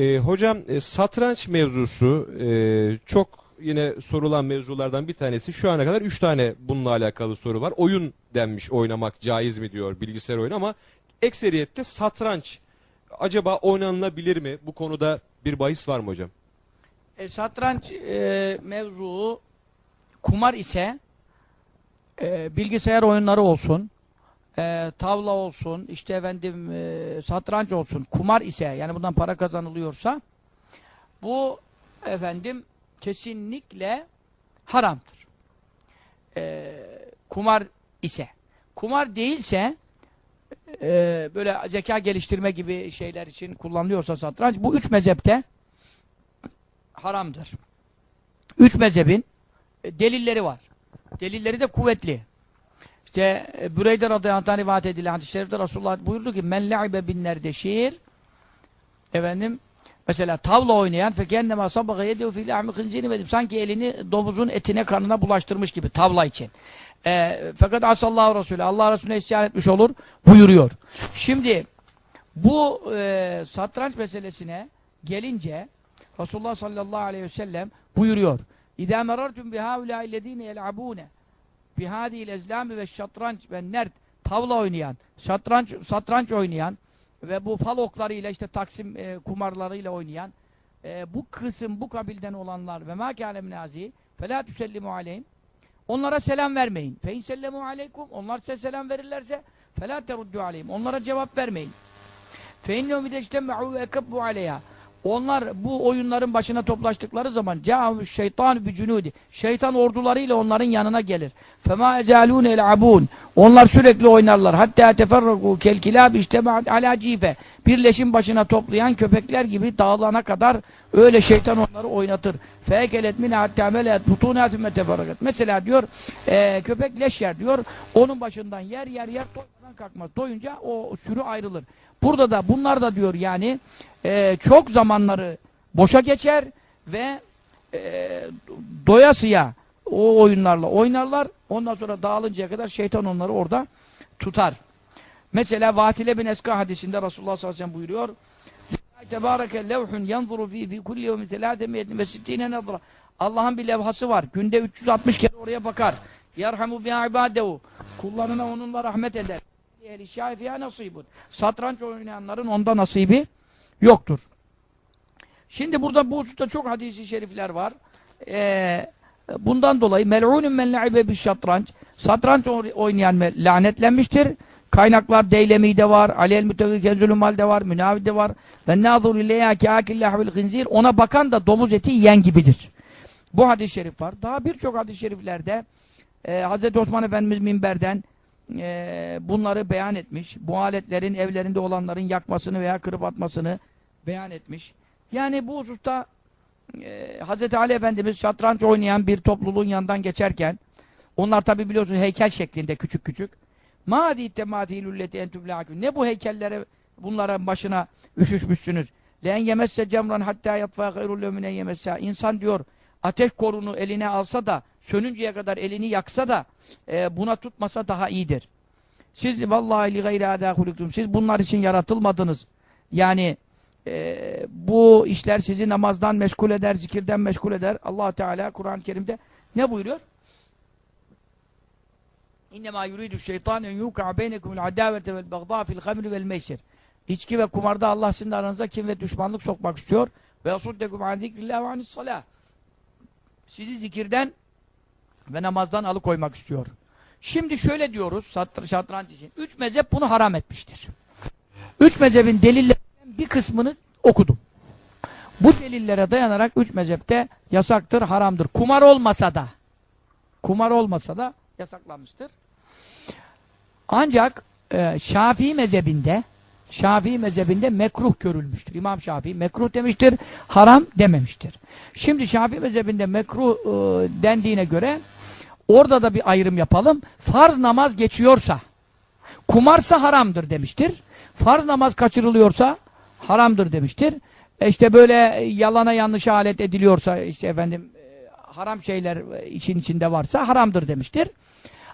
E, hocam e, satranç mevzusu e, çok yine sorulan mevzulardan bir tanesi. Şu ana kadar 3 tane bununla alakalı soru var. Oyun denmiş oynamak caiz mi diyor bilgisayar oyunu ama ekseriyette satranç acaba oynanılabilir mi? Bu konuda bir bahis var mı hocam? E, satranç e, mevzuu kumar ise e, bilgisayar oyunları olsun, e, tavla olsun, işte efendim e, satranç olsun, kumar ise yani bundan para kazanılıyorsa bu efendim kesinlikle haramdır. E, kumar ise. Kumar değilse e, böyle zeka geliştirme gibi şeyler için kullanılıyorsa satranç bu üç mezhepte haramdır. Üç mezhebin e, delilleri var. Delilleri de kuvvetli. İşte e, Büreyde radıyallahu anh rivayet edilen hadis-i şerifte Resulullah buyurdu ki men le'ibe bin nerdeşir efendim mesela tavla oynayan fekennema sabaga yedehu fil ahmi hınzini vedim. Sanki elini domuzun etine kanına bulaştırmış gibi tavla için. E, fakat asallahu Resulü Allah Resulüne isyan etmiş olur buyuruyor. Şimdi bu e, satranç meselesine gelince Resulullah sallallahu aleyhi ve sellem buyuruyor. İzâ merartum bihâulâ illezîne yel'abûne bihâdîl ezlâmi ve şatranç ve nerd tavla oynayan, satranç, satranç oynayan ve bu fal oklarıyla işte taksim e, kumarlarıyla oynayan e, bu kısım bu kabilden olanlar ve mâ kâle minâzî felâ tüsellimu aleyhim onlara selam vermeyin. Fe in sellemu aleykum onlar size selam verirlerse felâ teruddu aleyhim onlara cevap vermeyin. Fe innehum ideştemme'û ve ekabbu aleyhâ onlar bu oyunların başına toplaştıkları zaman ca'ahu şeytan bi cunudi. Şeytan ordularıyla onların yanına gelir. Fema ezalun el'abun. Onlar sürekli oynarlar. Hatta teferraku kel kilab istema ala cife. Birleşim başına toplayan köpekler gibi dağılana kadar öyle şeytan onları oynatır. Fekelet min hatta melet butuna thumma teferrakat. Mesela diyor e, köpek leş yer diyor. Onun başından yer yer yer doymadan kalkmaz. Doyunca o sürü ayrılır. Burada da bunlar da diyor yani e, çok zamanları boşa geçer ve e, doyasıya o oyunlarla oynarlar. Ondan sonra dağılıncaya kadar şeytan onları orada tutar. Mesela Vatile bin Eska hadisinde Resulullah sallallahu aleyhi ve sellem buyuruyor. Tebareke levhun yanzuru fi fi kulli yevmin telâdemiyetin ve sittine nazra. Allah'ın bir levhası var. Günde 360 kere oraya bakar. Yerhamu biha ibadehu. Kullarına onunla rahmet eder. Ehli şafiye nasibun. Satranç oynayanların onda nasibi yoktur. Şimdi burada bu hususta çok hadisi şerifler var. Ee, bundan dolayı mel'unun men le'ibe bir şatranç. Satranç oynayan lanetlenmiştir. Kaynaklar Deylemi'de var, Ali el-Mütevvi Kenzülümal'de var, Münavid'de var. Ve nâzur ileyâ kâkillâhvil hınzîr. Ona bakan da domuz eti yiyen gibidir. Bu hadis-i şerif var. Daha birçok hadis-i şeriflerde e, Hz. Osman Efendimiz minberden e, bunları beyan etmiş. Bu aletlerin evlerinde olanların yakmasını veya kırıp atmasını beyan etmiş. Yani bu hususta e, Hz. Ali Efendimiz şatranç oynayan bir topluluğun yanından geçerken onlar tabi biliyorsunuz heykel şeklinde küçük küçük. Ma ditte matilülleti entüblâkün. Ne bu heykellere bunlara başına üşüşmüşsünüz. Len yemesse cemran hatta yatfa gayrul ömüne yemesse. İnsan diyor ateş korunu eline alsa da sönünceye kadar elini yaksa da e, buna tutmasa daha iyidir. Siz vallahi li gayri adâ. Siz bunlar için yaratılmadınız. Yani e, bu işler sizi namazdan meşgul eder, zikirden meşgul eder. allah Teala Kur'an-ı Kerim'de ne buyuruyor? İnnemâ yuridu şeytan en yûkâ beynekumul adâvete vel bagdâ fil hamri vel meysir. İçki ve kumarda Allah sizin aranıza kim ve düşmanlık sokmak istiyor. Ve yasuddekum an zikrillah ve anissalâh. Sizi zikirden ve namazdan alıkoymak istiyor. Şimdi şöyle diyoruz satranç için. Üç mezhep bunu haram etmiştir. Üç mezhebin delillerinden bir kısmını okudum. Bu delillere dayanarak üç mezhepte yasaktır, haramdır. Kumar olmasa da kumar olmasa da yasaklanmıştır. Ancak e, Şafii mezhebinde Şafii mezhebinde mekruh görülmüştür. İmam Şafii mekruh demiştir, haram dememiştir. Şimdi Şafii mezhebinde mekruh e, dendiğine göre orada da bir ayrım yapalım. Farz namaz geçiyorsa, kumarsa haramdır demiştir. Farz namaz kaçırılıyorsa haramdır demiştir. E işte böyle yalana yanlışa alet ediliyorsa işte efendim e, haram şeyler için içinde varsa haramdır demiştir.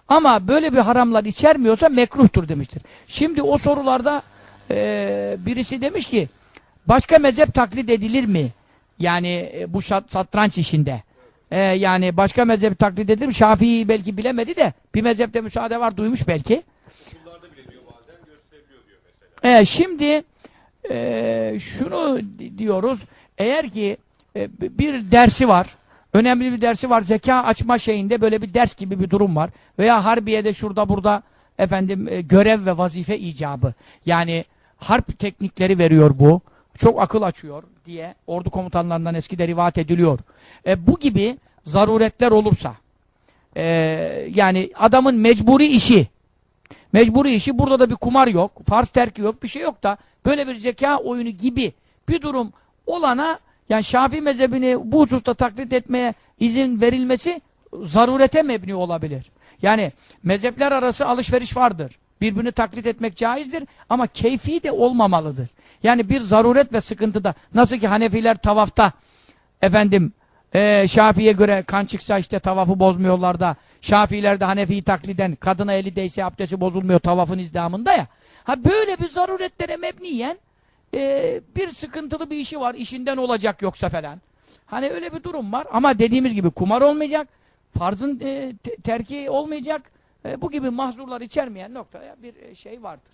Ama böyle bir haramlar içermiyorsa mekruhtur demiştir. Şimdi o sorularda e, birisi demiş ki başka mezhep taklit edilir mi? Yani e, bu satranç işinde. E, yani başka mezhep taklit edilir mi? Şafii belki bilemedi de bir mezhepte müsaade var duymuş belki. E, şimdi e, şunu di- diyoruz. Eğer ki e, bir dersi var, önemli bir dersi var, zeka açma şeyinde böyle bir ders gibi bir durum var. Veya harbiyede şurada burada efendim e, görev ve vazife icabı. Yani harp teknikleri veriyor bu. Çok akıl açıyor diye ordu komutanlarından eskide rivayet ediliyor. E, bu gibi zaruretler olursa e, yani adamın mecburi işi Mecburi işi burada da bir kumar yok, farz terki yok, bir şey yok da böyle bir zeka oyunu gibi bir durum olana yani Şafii mezhebini bu hususta taklit etmeye izin verilmesi zarurete mebni olabilir. Yani mezhepler arası alışveriş vardır. Birbirini taklit etmek caizdir ama keyfi de olmamalıdır. Yani bir zaruret ve sıkıntıda nasıl ki Hanefiler tavafta efendim e, Şafii'ye göre kan çıksa işte tavafı bozmuyorlar da Şafiiler de Hanefi'yi takliden kadına eli değse abdesti bozulmuyor tavafın izdamında ya. Ha böyle bir zaruretlere mebniyen e, bir sıkıntılı bir işi var işinden olacak yoksa falan. Hani öyle bir durum var ama dediğimiz gibi kumar olmayacak, farzın e, te- terki olmayacak, e, bu gibi mahzurlar içermeyen noktaya bir e, şey vardır.